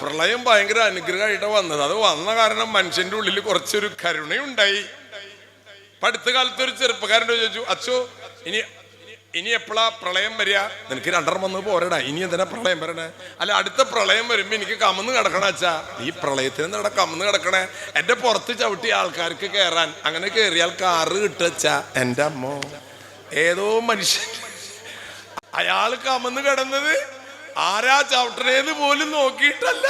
പ്രളയം ഭയങ്കര അനുഗ്രഹമായിട്ട് വന്നത്. അത് വന്ന കാരണം മനുഷ്യന്റെ ഉള്ളിൽ കുറച്ചൊരു കരുണയുണ്ടായി. പഠിത്ത കാലത്ത് ഒരു ചെറുപ്പക്കാരന്റെ ചോദിച്ചു അച്ഛോ ഇനി ഇനി എപ്പോഴാ പ്രളയം വരിക? നിനക്ക് രണ്ടെണ്ണം വന്ന് പോരടാ ഇനി എന്തിനാ പ്രളയം വരണേ? അല്ല അടുത്ത പ്രളയം വരുമ്പോ എനിക്ക് കമന്ന് കിടക്കണ അച്ഛാ. ഈ പ്രളയത്തിന് ഇവിടെ കമന്ന് കിടക്കണേ? എന്റെ പുറത്ത് ചവിട്ടി ആൾക്കാർക്ക് കയറാൻ അങ്ങനെ കയറിയാൽ കാറ് കിട്ടച്ചാ എന്റെ അമ്മോ. ഏതോ മനുഷ്യൻ അയാൾ കമന്ന് കിടന്നത് ആരാ ചവിട്ടണേന്ന് പോലും നോക്കിയിട്ടല്ല.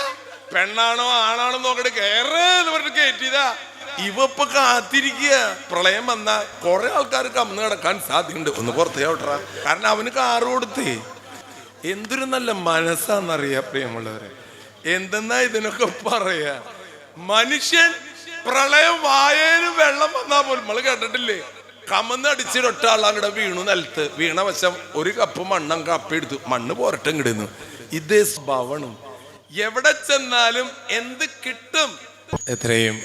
പെണ്ണാണോ ആണാണോ നോക്കട്ടെ കയറേന്ന് പറഞ്ഞിട്ട് കയറ്റിയതാ ഇവ ഇപ്പൊ കാത്തിരിക്കുക പ്രളയം വന്ന കുറെ ആൾക്കാർ കമ്മന്ന് കിടക്കാൻ സാധ്യതയുണ്ട്. ഒന്ന് പുറത്ത് ചവിട്ടറ കാരണം അവന് കാറ് കൊടുത്തേ. എന്തൊരു നല്ല മനസ്സാന്നറിയാ പ്രിയമുള്ളവരെ. എന്തെന്നാ ഇതിനൊക്കെ പറയാ. മനുഷ്യൻ പ്രളയം വായേനും വെള്ളം വന്നാ പോലും. നമ്മൾ കേട്ടിട്ടില്ലേ? കമന്ന് ആളാണ് ആളങ്ങടെ വീണു നിലത്ത്. വീണ വശം ഒരു കപ്പ് മണ്ണം കപ്പ് എടുത്തു. മണ്ണ് പോരട്ടെ ഇങ്ങിടുന്നു ഇതേ സ്വഭാവമാണ്. എവിടെ ചെന്നാലും എന്ത് കിട്ടും? എത്രയും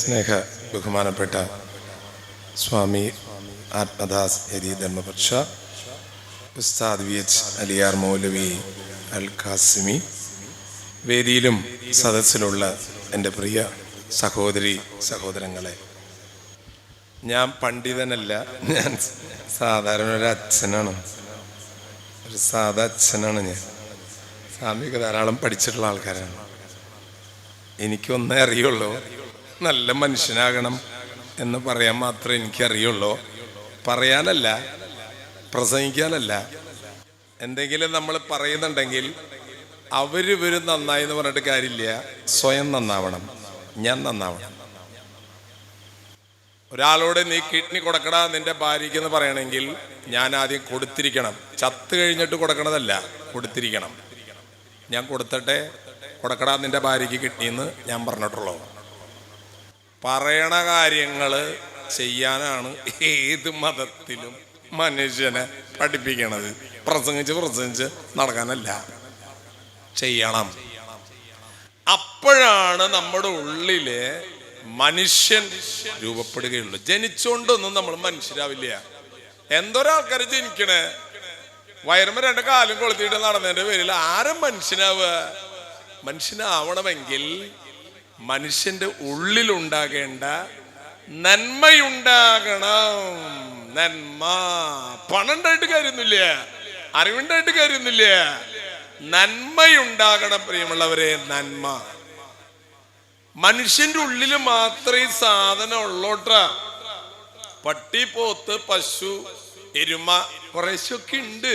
സ്നേഹ ബഹുമാനപ്പെട്ട സ്വാമി ആത്മദാസ് ഹരി ധർമ്മപക്ഷ ഉസ്താദ് വി എച്ച് അലിയാർ മൗലവി അൽ ഖാസിമി വേദിയിലും സദസ്സിലുള്ള എന്റെ പ്രിയ സഹോദരി സഹോദരങ്ങളെ ഞാൻ പണ്ഡിതനല്ല ഞാൻ സാധാരണ ഒരു അച്ഛനാണ്. ഒരു സാധാ അച്ഛനാണ് ഞാൻ. സ്വാമിക്ക് ധാരാളം പഠിച്ചിട്ടുള്ള ആൾക്കാരാണ്. എനിക്കൊന്നേ അറിയുള്ളൂ നല്ല മനുഷ്യനാകണം എന്ന് പറയാൻ മാത്രമേ എനിക്കറിയുള്ളൂ. പറയാനല്ല പ്രസംഗിക്കാനല്ല. എന്തെങ്കിലും നമ്മൾ പറയുന്നുണ്ടെങ്കിൽ അവരിവര് നന്നായി എന്ന് പറഞ്ഞിട്ട് കാര്യമില്ല. സ്വയം നന്നാവണം. ഞാൻ നന്നാവണം. ഒരാളോട് നീ കിഡ്നി കൊടുക്കടാ നിന്റെ ഭാര്യയ്ക്ക് എന്ന് പറയണമെങ്കിൽ ഞാൻ ആദ്യം കൊടുത്തിരിക്കണം. ചത്ത് കഴിഞ്ഞിട്ട് കൊടുക്കണതല്ല കൊടുത്തിരിക്കണം. ഞാൻ കൊടുത്തട്ടെ കൊടുക്കടാ നിന്റെ ഭാര്യയ്ക്ക് കിഡ്നിന്ന് ഞാൻ പറഞ്ഞിട്ടുള്ളൂ. പറയണ കാര്യങ്ങൾ ചെയ്യാനാണ് ഏത് മതത്തിലും മനുഷ്യനെ പഠിപ്പിക്കണത്. പ്രസംഗിച്ച് പ്രസംഗിച്ച് നടക്കാനല്ല. ചെയ്യണം. അപ്പോഴാണ് നമ്മുടെ ഉള്ളിൽ മനുഷ്യൻ രൂപപ്പെടുകയുള്ളൂ. ജനിച്ചുകൊണ്ടൊന്നും നമ്മൾ മനുഷ്യരാവില്ല. എന്തൊരാൾക്കാർ ജനിക്കണേ? വയറുമ്പോ രണ്ട് കാലും കൊളുത്തിയിട്ട് നടന്നതിന്റെ പേരിൽ ആരും മനുഷ്യനാവുക? മനുഷ്യനാവണമെങ്കിൽ മനുഷ്യന്റെ ഉള്ളിലുണ്ടാകേണ്ട നന്മയുണ്ടാകണം. നന്മ. പണണ്ടായിട്ട് കാര്യമൊന്നുമില്ല. അറിവുണ്ടായിട്ട് കാര്യമൊന്നുമില്ല. നന്മയുണ്ടാകണം പ്രിയമുള്ളവരെ നന്മ. മനുഷ്യന്റെ ഉള്ളിൽ മാത്രമേ സാധനം ഉള്ളോട്ട. പട്ടി പോത്ത് പശു എരുമ കുറേശ്ശൊക്കെ ഉണ്ട്.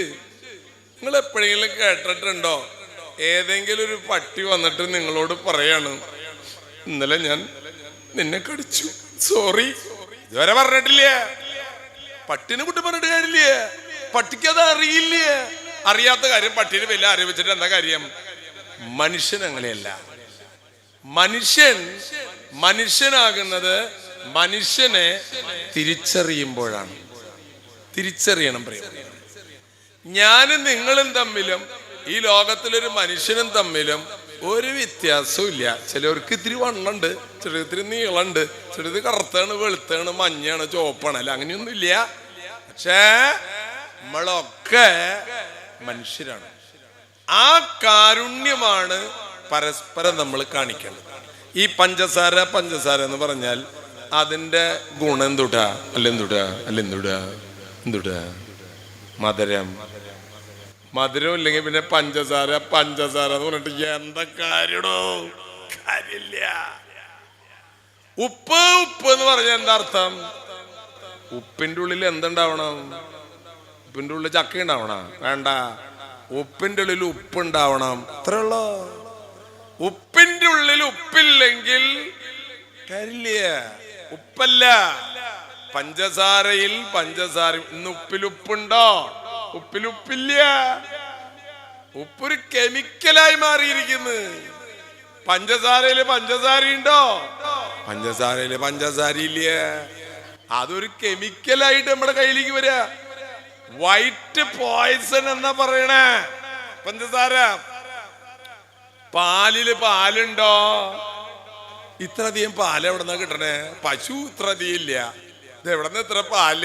നിങ്ങൾ എപ്പോഴെങ്കിലും കേട്ടിട്ടുണ്ടോ? ഏതെങ്കിലും ഒരു പട്ടി വന്നിട്ട് നിങ്ങളോട് പറയാണ് ഇന്നലെ ഞാൻ നിന്നെ കടിച്ചു. സോറി ഇതുവരെ പറഞ്ഞിട്ടില്ലേ? പട്ടിനെ കുട്ടി പറഞ്ഞിട്ട് കാര്യമില്ലേ? പട്ടിക്ക് അത് അറിയില്ലേ? അറിയാത്ത കാര്യം പട്ടീനെ വലിയ അറിയിച്ചിട്ട് എന്താ കാര്യം? മനുഷ്യൻ അങ്ങനെയല്ല. മനുഷ്യൻ മനുഷ്യനാകുന്നത് മനുഷ്യനെ തിരിച്ചറിയുമ്പോഴാണ്. തിരിച്ചറിയണം പ്രിയം ഞാനും നിങ്ങളും തമ്മിലും ഈ ലോകത്തിലൊരു മനുഷ്യനും തമ്മിലും ഒരു വ്യത്യാസവും ഇല്ല ചിലവർക്ക് ഇത്തിരി വണ്ണുണ്ട് ചിലർക്ക് ഇത്തിരി നീളമുണ്ട് ചിലത് കറുത്താണ് വെളുത്താണ് മഞ്ഞാണ് ചോപ്പാണ് അല്ല അങ്ങനെയൊന്നും ഇല്ല പക്ഷേ നമ്മളൊക്കെ മനുഷ്യരാണ്. ആ കാരുണ്യമാണ് പരസ്പരം നമ്മൾ കാണിക്കണം. ഈ പഞ്ചസാര പഞ്ചസാര എന്ന് പറഞ്ഞാൽ അതിന്റെ ഗുണം എന്തുട്ടാ അല്ല എന്തുട്ടാ അല്ല എന്തുട്ടാ മധുരം. മധുരം ഇല്ലെങ്കിൽ പിന്നെ പഞ്ചസാര പഞ്ചസാര എന്ന് പറഞ്ഞിട്ട് എന്താ കാര്യടോ? കാര്യമില്ല. ഉപ്പ് ഉപ്പ് എന്ന് പറഞ്ഞാൽ എന്താ അർത്ഥം? ഉപ്പിന്റെ ഉള്ളിൽ എന്തുണ്ടാവണം? ഉപ്പിന്റെ ഉള്ളിൽ ചക്ക ഉണ്ടാവണം? വേണ്ട. ഉപ്പിന്റെ ഉള്ളിൽ ഉപ്പ് ഉണ്ടാവണം. അത്രയുള്ളോ ഉപ്പിന്റെ ഉള്ളിൽ ഉപ്പില്ലെങ്കിൽ ഉപ്പല്ല. പഞ്ചസാരയിൽ പഞ്ചസാര. ഇന്ന് ഉപ്പിലുപ്പുണ്ടോ ഉപ്പിലുപ്പില്ല ഉപ്പൊരു കെമിക്കലായി മാറിയിരിക്കുന്നു. പഞ്ചസാരയിൽ പഞ്ചസാരയുണ്ടോ പഞ്ചസാരയിൽ പഞ്ചസാര ഇല്ല? അതൊരു കെമിക്കലായിട്ട് നമ്മുടെ കയ്യിലേക്ക് വരിക വൈറ്റ് പോയ്സൺ എന്നാ പറയണേ. പഞ്ചസാര. പാലിൽ പാലുണ്ടോ? ഇത്ര അധികം പാൽ എവിടെ നിന്നാ കിട്ടണേ? പശു ഇത്ര അധികം ഇല്ല. എവിടെ നിന്ന് ഇത്ര പാൽ?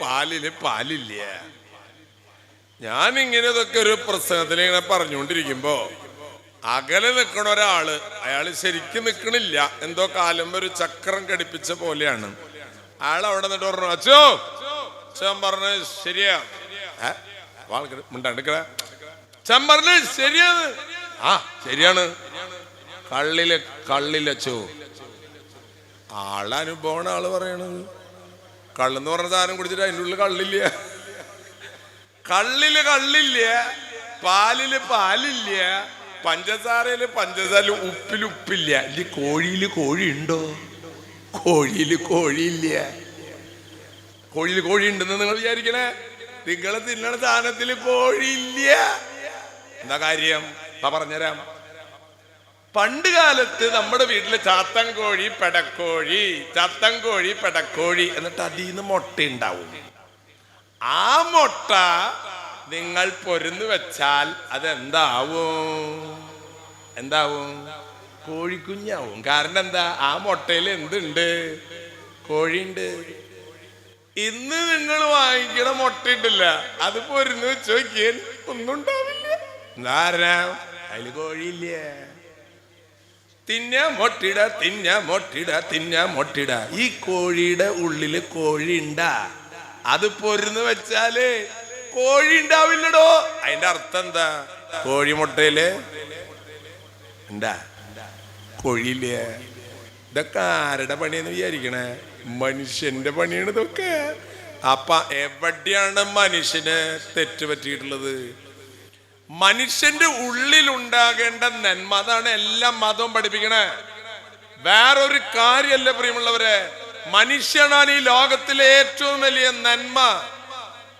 പാലിൽ പാലില്ല. ഞാൻ ഇങ്ങനെ ഇതൊക്കെ ഒരു പ്രസംഗത്തിൽ ഇങ്ങനെ പറഞ്ഞുകൊണ്ടിരിക്കുമ്പോ അകലെ നിൽക്കണ ഒരാൾ അയാൾ ശരിക്കും നിൽക്കണില്ല എന്തോ കാലം ഒരു ചക്രം കടിപ്പിച്ച പോലെയാണ്. അയാൾ അവിടെ നിന്നിട്ട് പറഞ്ഞു അച്ഛോ അച്ഛൻ പറഞ്ഞു ശരിയാ. മിണ്ടാണ്ടിക്കട ശരിയാണ് ആ ശരിയാണ്. കള്ളിൽ കള്ളിലച്ചോ ആളനുഭവമാണ് ആൾ പറയണത്. കള്ളെന്ന് പറഞ്ഞ സാധനം കുടിച്ചിട്ട് അതിന്റെ ഉള്ളിൽ കള്ളില്ല. കള്ളിൽ കള്ളില്ല പാലിൽ പാലില്ല പഞ്ചസാരയിൽ പഞ്ചസാര ഉപ്പിൽ ഉപ്പില്ല. ഇല്ല കോഴിയിൽ കോഴി ഉണ്ടോ? കോഴിയിൽ കോഴിയില്ല. കോഴിയിൽ കോഴി ഉണ്ടെന്ന് നിങ്ങൾ വിചാരിക്കണേ? നിങ്ങൾ തിന്നണ സാധനത്തിൽ കോഴിയില്ല. എന്താ കാര്യം? ഇപ്പൊ പറഞ്ഞുതരാം. പണ്ട് കാലത്ത് നമ്മുടെ വീട്ടിൽ ചാത്തൻകോഴി പെടക്കോഴി ചാത്തൻ കോഴി പെടക്കോഴി എന്നിട്ട് അതിൽ നിന്ന് മുട്ട ഉണ്ടാവും ആ മുട്ട നിങ്ങൾ പൊരുന്ന് വെച്ചാൽ അതെന്താവും? എന്താവും? കോഴിക്കുഞ്ഞാവും. കാരണം എന്താ? ആ മുട്ടയിൽ എന്തുണ്ട്? കോഴിയുണ്ട്. ഇന്ന് നിങ്ങൾ വാങ്ങിക്കണ മുട്ട ഉണ്ടല്ല. അത് പൊരുന്ന് വെച്ച് നോക്കിയാൽ ഒന്നും ഉണ്ടാവില്ല. മൊട്ടിട ഈ കോഴിയുടെ ഉള്ളിൽ കോഴി ഉണ്ടാ അത് പൊരുന്ന് വെച്ചാൽ കോഴി ഉണ്ടാവില്ലടോ അതിന്റെ അർത്ഥം എന്താ? കോഴി മുട്ടയിൽ ഉണ്ടാ കോഴിയില്ല? ഇതൊക്കെ ആരുടെ പണിയെന്ന് വിചാരിക്കണേ? മനുഷ്യന്റെ പണിയാണ് ഇതൊക്കെ. അപ്പൊ എവിടെയാണ് മനുഷ്യന് തെറ്റ് പറ്റിയിട്ടുള്ളത്? മനുഷ്യന്റെ ഉള്ളിൽ ഉണ്ടാകേണ്ട നന്മ. അതാണ് എല്ലാ മതവും പഠിപ്പിക്കണേ. വേറൊരു കാര്യമല്ല പ്രിയമുള്ളവരെ. മനുഷ്യനാണ് ഈ ലോകത്തിലെ ഏറ്റവും വലിയ നന്മ.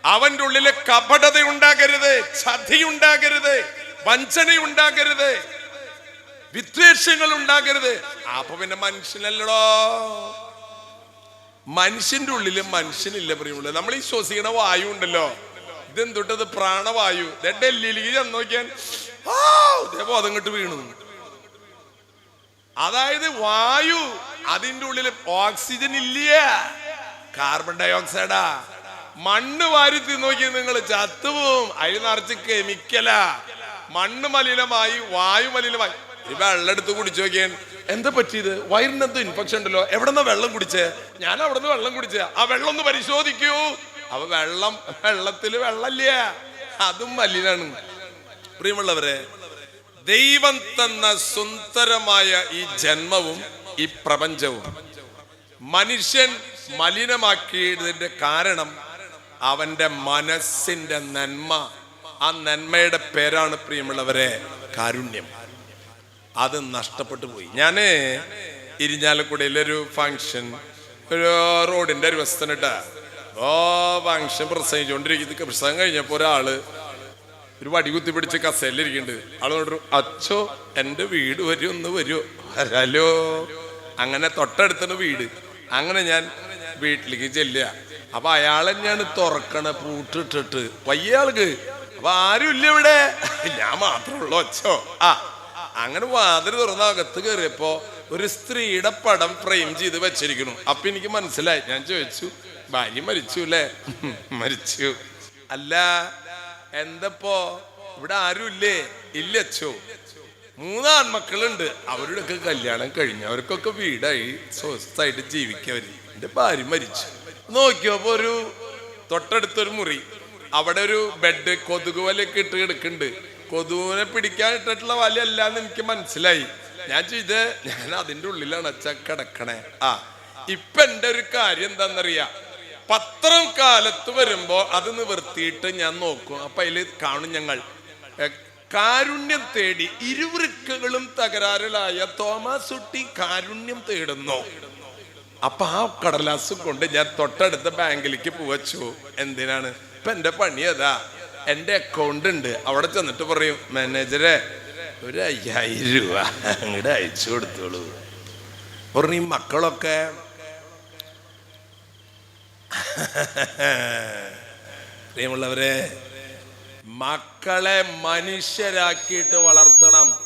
അവന്റെ ഉള്ളിലെ കപടത ഉണ്ടാകരുത് ചതി ഉണ്ടാകരുത് വഞ്ചന ഉണ്ടാകരുത് വിദ്വേഷങ്ങൾ ഉണ്ടാകരുത് അപ്പൊ പിന്നെ മനുഷ്യനല്ലടോ. മനുഷ്യന്റെ ഉള്ളിൽ മനുഷ്യനില്ല പ്രിയമുള്ള നമ്മൾ ഈ ശ്വസിക്കണ വായു ഉണ്ടല്ലോ ഇതെന്തൊട്ടത് പ്രാണവായു. ഡൽഹിയിലേക്ക് ചെന്ന് നോക്കിയാൽ ആ, അതങ്ങോട്ട് വീണു. അതായത് വായു അതിന്റെ ഉള്ളിൽ ഓക്സിജൻ ഇല്ല? കാർബൺ ഡൈ ഓക്സൈഡാ മണ്ണ് വാരി തിന്നോക്കി നിങ്ങൾ ചത്തുവും അതിൽ നിറച്ച് കെമിക്കലാ മണ്ണ് മലിനമായി വായു മലിനമായി. ഈ വെള്ളം എടുത്ത് കുടിച്ചു നോക്കിയാൻ എന്താ പറ്റിയത്? വയറിനെന്തോ ഇൻഫെക്ഷൻ ഉണ്ടല്ലോ. എവിടെന്നാ വെള്ളം കുടിച്ചേ? ഞാൻ അവിടെ നിന്ന് വെള്ളം കുടിച്ചേ ആ വെള്ളം ഒന്ന് പരിശോധിക്കൂ. അപ്പൊ വെള്ളം വെള്ളത്തിൽ വെള്ളമില്ല? അതും മലിനാണ്. പ്രിയമുള്ളവരെ ദൈവം തന്ന സുന്ദരമായ ഈ ജന്മവും ഈ പ്രപഞ്ചവും മനുഷ്യൻ മലിനമാക്കിയതിന്റെ കാരണം അവന്റെ മനസ്സിന്റെ നന്മ. ആ നന്മയുടെ പേരാണ് പ്രിയമുള്ളവരെ കാരുണ്യം. അത് നഷ്ടപ്പെട്ടു പോയി. ഞാൻ ഇരിഞ്ഞാലക്കുടയിലൊരു ഫങ്ഷൻ ഒരു റോഡിന്റെ ഒരു വസ്തുനിട്ട. ഓ ഫങ്ഷൻ പ്രസംഗിച്ചുകൊണ്ടിരിക്കുന്നത് പ്രസംഗം കഴിഞ്ഞപ്പോ ഒരാൾ ഒരു വടി കുത്തി പിടിച്ച് കസേലിരിക്കുന്നുണ്ട് ആളോട് അച്ഛോ എന്റെ വീട് വരും ഒന്ന് വരുമോ വരാലോ അങ്ങനെ തൊട്ടടുത്താണ് വീട്. അങ്ങനെ ഞാൻ വീട്ടിലേക്ക് ചെല്ലുക. അപ്പൊ അയാളെ ഞാൻ തുറക്കണ പൂട്ടിട്ടിട്ട് വയ്യ ആൾക്ക്. അപ്പൊ ആരും ഇല്ല ഇവിടെ. ഞാൻ മാത്രമുള്ളൂ അച്ഛോ ആ അങ്ങനെ വാതിൽ തുറന്ന അകത്ത് കയറിയപ്പോ ഒരു സ്ത്രീയുടെ പടം ഫ്രെയിം ചെയ്ത് വെച്ചിരിക്കുന്നു. അപ്പൊ എനിക്ക് മനസ്സിലായി. ഞാൻ ചോദിച്ചു ഭാര്യ മരിച്ചു അല്ലേ? മരിച്ചു. അല്ല എന്തപ്പോ? ഇവിടെ ആരുമില്ലേ ഇല്ല? അച്ചോ മൂന്ന് ആൺമക്കളുണ്ട് അവരുടെ ഒക്കെ കല്യാണം കഴിഞ്ഞു അവർക്കൊക്കെ വീടായി സ്വസ്ഥായിട്ട് ജീവിക്കവര് എന്റെ ഭാര്യ മരിച്ചു. നോക്കിയപ്പോ ഒരു തൊട്ടടുത്തൊരു മുറി. അവിടെ ഒരു ബെഡ് കൊതുക് വലയൊക്കെ ഇട്ട് കിടക്കുന്നുണ്ട്. കൊതുവിനെ പിടിക്കാൻ ഇട്ടിട്ടുള്ള വല അല്ലാന്ന് എനിക്ക് മനസ്സിലായി. ഞാൻ ചെയ്ത് ഞാൻ അതിന്റെ ഉള്ളിലാണ് അച്ഛ കിടക്കണേ. ആ ഇപ്പൊ എന്റെ ഒരു കാര്യം എന്താണെന്നറിയാ പത്രം കാലത്ത് വരുമ്പോ അത് നിവർത്തിയിട്ട് ഞാൻ നോക്കും. അപ്പൊ അതിൽ കാണും ഞങ്ങൾ. കാരുണ്യം തേടി ഇരുവൃക്കകളും തകരാറിലായ തോമസ് കുട്ടി കാരുണ്യം തേടുന്നു. അപ്പൊ ആ കടലാസ് കൊണ്ട് ഞാൻ തൊട്ടടുത്ത ബാങ്കിലേക്ക് പോവച്ചു. എന്തിനാണ്? ഇപ്പൊ എന്റെ പണി അതാ. എന്റെ അക്കൗണ്ട് ഉണ്ട്. അവിടെ ചെന്നിട്ട് പറയും മാനേജറെ ഒരു അയ്യായിരം രൂപ അങ്ങോട്ട് അയച്ചു കൊടുത്തോളൂ. പറഞ്ഞു ഈ മക്കളൊക്കെ പ്രിയമുള്ളവരെ മക്കളെ മനുഷ്യരാക്കിയിട്ട് വളർത്തണം.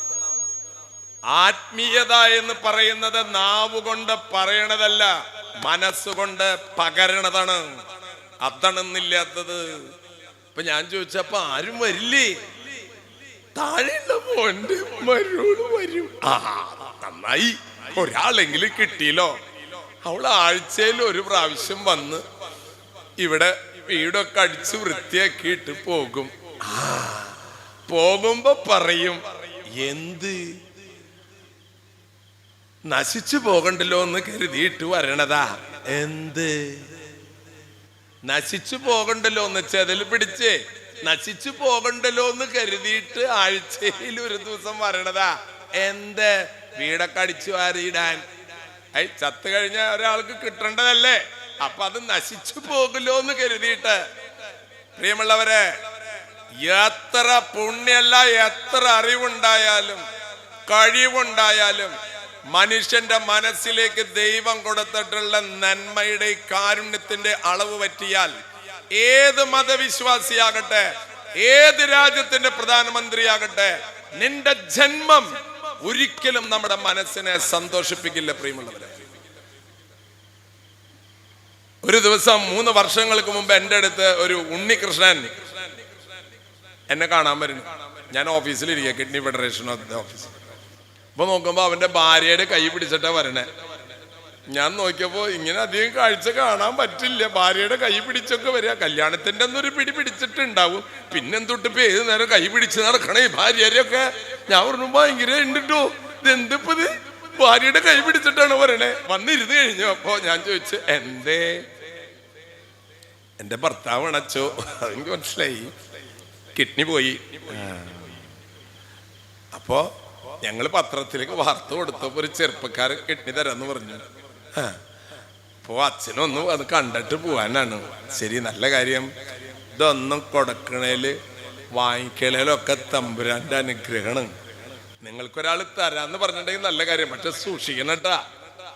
ആത്മീയത എന്ന് പറയുന്നത് നാവ് കൊണ്ട് പറയണതല്ല മനസ്സുകൊണ്ട് പകരണതാണ്. അതാണെന്നില്ലാത്തത്. ഇപ്പൊ ഞാൻ ചോദിച്ചപ്പോ ആരും വരില്ലേ? വരും. ആ നന്നായി. ഒരാളെങ്കിലും കിട്ടിയല്ലോ. അവൾ ആഴ്ചയിൽ ഒരു പ്രാവശ്യം വന്ന് ഇവിടെ വീടൊക്കെ അടിച്ച് വൃത്തിയാക്കിയിട്ട് പോകും. പോകുമ്പോ പറയും എന്ത്? നശിച്ചു പോകണ്ടല്ലോ എന്ന് കരുതിയിട്ട് വരണതാ. എന്ത്? നശിച്ചു പോകണ്ടല്ലോ എന്ന് ചെതൽ പിടിച്ചേ. നശിച്ചു പോകണ്ടല്ലോ എന്ന് കരുതിയിട്ട് ആഴ്ചയിൽ ഒരു ദിവസം വരണതാ. എന്ത്? വീടൊക്കെ അടിച്ചു വാരിയിടാൻ. ഐ ചത്തു കഴിഞ്ഞ ഒരാൾക്ക് കിട്ടേണ്ടതല്ലേ? അപ്പൊ അത് നശിച്ചു പോകില്ലോ എന്ന് കരുതിയിട്ട്. പ്രിയമുള്ളവരെ എത്ര പുണ്യല്ല എത്ര അറിവുണ്ടായാലും കഴിവുണ്ടായാലും മനുഷ്യന്റെ മനസ്സിലേക്ക് ദൈവം കൊടുത്തിട്ടുള്ള നന്മയുടെ കാരുണ്യത്തിന്റെ അളവ് പറ്റിയാൽ ഏത് മതവിശ്വാസിയാകട്ടെ ഏത് രാജ്യത്തിന്റെ പ്രധാനമന്ത്രിയാകട്ടെ നിന്റെ ജന്മം ഒരിക്കലും നമ്മുടെ മനസ്സിനെ സന്തോഷിപ്പിക്കില്ല പ്രിയമുള്ളവരെ. ഒരു ദിവസം മൂന്ന് വർഷങ്ങൾക്ക് മുമ്പ് എന്റെ അടുത്ത് ഒരു ഉണ്ണികൃഷ്ണൻ എന്നെ കാണാൻ വരുന്നു. ഞാൻ ഓഫീസിലിരിക്കുക kidney federation of the office. അപ്പൊ നോക്കുമ്പോ അവന്റെ ഭാര്യയുടെ കൈ പിടിച്ചിട്ടാ വരണേ. ഞാൻ നോക്കിയപ്പോൾ ഇങ്ങനെ അധികം കാഴ്ച കാണാൻ പറ്റില്ല. ഭാര്യയുടെ കൈ പിടിച്ചൊക്കെ വരിക. കല്യാണത്തിന്റെ ഒന്നൊരു പിടി പിടിച്ചിട്ടുണ്ടാവും. പിന്നെ എന്തൊട്ട് ഇപ്പൊ ഏത് നേരം കൈ പിടിച്ച് നടക്കണേ? ഭാര്യരെയൊക്കെ ഞാൻ പറഞ്ഞു ഭയങ്കര ഉണ്ടിട്ടോ ഇതെന്തിപ്പത് ഇത്? ഭാര്യയുടെ കൈ പിടിച്ചിട്ടാണ് പറയണേ. വന്നിരുന്ന് കഴിഞ്ഞു. അപ്പൊ ഞാൻ ചോദിച്ചു എന്തേ? എന്റെ ഭർത്താവ് അണച്ചോ. അതെനിക്ക് മനസ്സിലായി. കിഡ്നി പോയി. അപ്പോ ഞങ്ങൾ പത്രത്തിലേക്ക് വാർത്ത കൊടുത്തപ്പോ ഒരു ചെറുപ്പക്കാരൻ കിഡ്നി തരാന്ന് പറഞ്ഞു. ആ. അപ്പോ അച്ഛനൊന്നും അത് കണ്ടിട്ട് പോവാനാണ്. ശരി നല്ല കാര്യം. ഇതൊന്നും കൊടുക്കണേൽ വാങ്ങിക്കണേലൊക്കെ തമ്പുരാന്റെ അനുഗ്രഹമാണ്. നിങ്ങൾക്കൊരാൾ തരാന്ന് പറഞ്ഞിട്ടുണ്ടെങ്കിൽ നല്ല കാര്യം. പക്ഷെ സൂക്ഷിക്കണട്ടാ.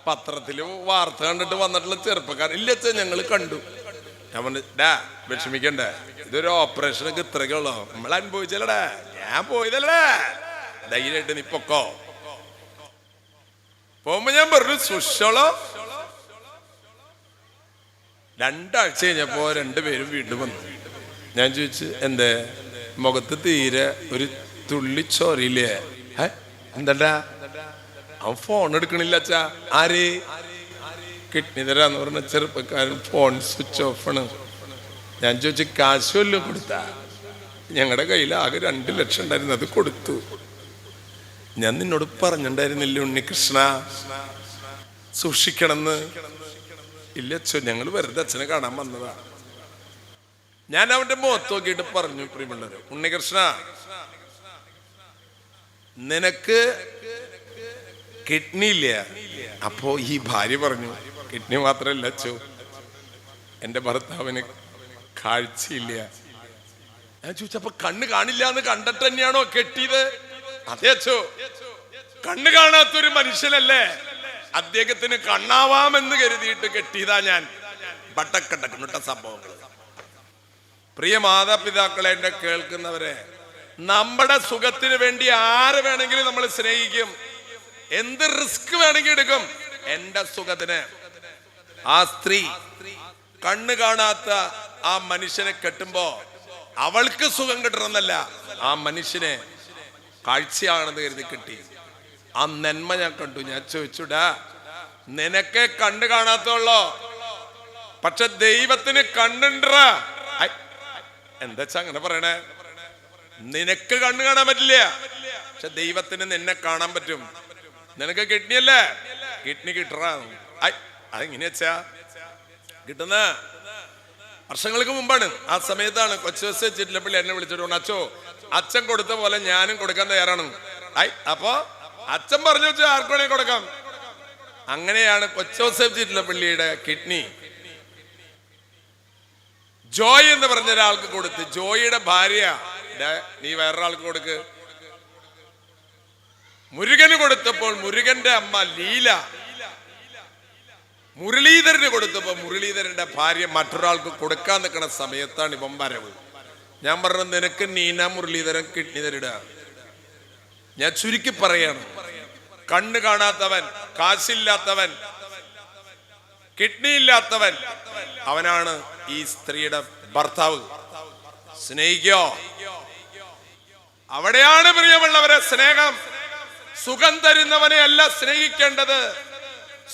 പത്രത്തിൽ വാർത്ത കണ്ടിട്ട് വന്നിട്ടുള്ള ചെറുപ്പക്കാർ ഇല്ല അച്ഛൻ ഞങ്ങൾ കണ്ടു. ഞാൻ പറഞ്ഞു ഡാ വിഷമിക്കണ്ടേ. ഇതൊരു ഓപ്പറേഷനൊക്കെ ഇത്രയ്ക്കുള്ളൂ നമ്മൾ അനുഭവിച്ചല്ലടാ ഞാൻ പോയതല്ലേ ധൈര്യമായിട്ട് നീ പൊക്കോ. പോകുമ്പോ ഞാൻ പറഞ്ഞു സുഷളോ രണ്ടാഴ്ച കഴിഞ്ഞപ്പോ രണ്ടുപേരും വീണ്ടും വന്നു. ഞാൻ ചോദിച്ചു എന്തേ? മുഖത്ത് തീരെ ഒരു തുള്ളി ചോറിയില്ലേ? ഏ? എന്തടാ അവൻ ഫോൺ എടുക്കണില്ല അച്ഛാ. ആര്? കിഡ്നി തരാന്ന് പറഞ്ഞ ചെറുപ്പക്കാരൻ ഫോൺ സ്വിച്ച് ഓഫ് ആണ്. ഞാൻ ചോദിച്ചു കാശുമല്ലോ കൊടുത്ത? ഞങ്ങളുടെ കയ്യിൽ ആകെ രണ്ട് ലക്ഷം ഉണ്ടായിരുന്നു അത് കൊടുത്തു. ഞാൻ നിന്നോട് പറഞ്ഞിട്ടുണ്ടായിരുന്നില്ല ഉണ്ണികൃഷ്ണ? സൂക്ഷിക്കണമെന്ന്. ഇല്ല അച്ഛൻ ഞങ്ങൾ വെറുതെ അച്ഛനെ കാണാൻ വന്നതാ. ഞാൻ അവന്റെ മുഖത്ത് നോക്കിയിട്ട് പറഞ്ഞു പ്രിയമുള്ളവര് ഉണ്ണികൃഷ്ണ നിനക്ക് കിഡ്നി ഇല്ല? അപ്പോ ഈ ഭാര്യ പറഞ്ഞു കിഡ്നി മാത്രമല്ല അച്ഛോ എന്റെ ഭർത്താവിന് കാഴ്ചയില്ല. ഞാൻ ചോദിച്ചപ്പോ കണ്ണ് കാണില്ല എന്ന് കണ്ടിട്ട് തന്നെയാണോ കെട്ടിയത്? അതെ കണ്ണു കണ്ണ് കാണാത്തൊരു മനുഷ്യനല്ലേ? അദ്ദേഹത്തിന് കണ്ണാവാമെന്ന് കരുതിയിട്ട് കെട്ടിയതാ ഞാൻ. ബട്ടക്കട്ടക്കിട്ട സംഭവങ്ങൾ പ്രിയ മാതാപിതാക്കളെ എന്നെ കേൾക്കുന്നവരെ നമ്മുടെ സുഖത്തിന് വേണ്ടി ആര് വേണമെങ്കിലും നമ്മൾ സ്നേഹിക്കും. എന്ത് റിസ്ക് വേണമെങ്കിൽ എടുക്കും. എന്റെ സുഖത്തിന്. ആ സ്ത്രീ കണ്ണു കാണാത്ത ആ മനുഷ്യനെ കെട്ടുമ്പോ അവൾക്ക് സുഖം കിട്ടണമെന്നല്ല ആ മനുഷ്യനെ കാഴ്ചയാണെന്ന് കരുതി കിട്ടി. ആ നന്മ ഞാൻ കണ്ടു. ഞാൻ ചോദിച്ചുടാ നിനക്കെ കണ്ടു കാണാത്തുള്ളോ? പക്ഷെ ദൈവത്തിന് കണ്ണുണ്ടാ എന്താച്ചാ അങ്ങനെ പറയണേ? നിനക്ക് കണ്ണ് കാണാൻ പറ്റില്ല. പക്ഷെ ദൈവത്തിന് നിന്നെ കാണാൻ പറ്റും. നിനക്ക് കിഡ്നിയല്ലേ കിഡ്നി കിട്ടറാ. അതെങ്ങനെയാ വെച്ചാ കിട്ടുന്ന വർഷങ്ങൾക്ക് മുമ്പാണ്. ആ സമയത്താണ് കൊച്ചു ചിറ്റലപ്പള്ളി എന്നെ വിളിച്ചിട്ടുണ്ട് അച്ചോ അച്ഛൻ കൊടുത്ത പോലെ ഞാനും കൊടുക്കാൻ തയ്യാറാണ്. ഐ അപ്പോ അച്ഛൻ പറഞ്ഞു വെച്ചാൽ ആർക്കാണെങ്കിൽ കൊടുക്കാം. അങ്ങനെയാണ് കൊച്ചോസഫ് ചിറ്റലപ്പള്ളിയുടെ കിഡ്നി. ജോയ് എന്ന് പറഞ്ഞ ഒരാൾക്ക് കൊടുത്ത് ജോയിയുടെ ഭാര്യ നീ വേറൊരാൾക്ക് കൊടുക്ക്. മുരുകന് കൊടുത്തപ്പോൾ മുരുകന്റെ അമ്മ ലീല. മുരളീധരന് കൊടുത്തപ്പോൾ മുരളീധരന്റെ ഭാര്യ മറ്റൊരാൾക്ക് കൊടുക്കാൻ നിൽക്കുന്ന സമയത്താണ് ഇവൻ വരവ്. ഞാൻ പറഞ്ഞത് നിനക്ക് നീന മുരളീധരൻ കിഡ്നി തരിട. ഞാൻ ചുരുക്കി പറയാണ്. കണ്ണ് കാണാത്തവൻ കാശില്ലാത്തവൻ കിഡ്നി ഇല്ലാത്തവൻ അവനാണ് ഈ സ്ത്രീയുടെ ഭർത്താവ്. സ്നേഹിക്കോ? അവിടെയാണ് പ്രിയമുള്ളവരെ സ്നേഹം. സുഖം തരുന്നവനെ അല്ല സ്നേഹിക്കേണ്ടത്.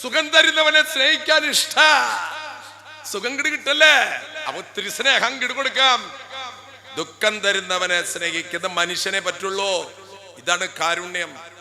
സുഖം തരുന്നവനെ സ്നേഹിക്കാൻ ഇഷ്ട. സുഖം കിടി കിട്ടല്ലേ? അപ്പൊ ഒത്തിരി സ്നേഹം കിടു കൊടുക്കാം. ദുഃഖം തരുന്നവനെ സ്നേഹിക്കുന്ന മനുഷ്യനെ പറ്റുള്ളൂ. ഇതാണ് കാരുണ്യം.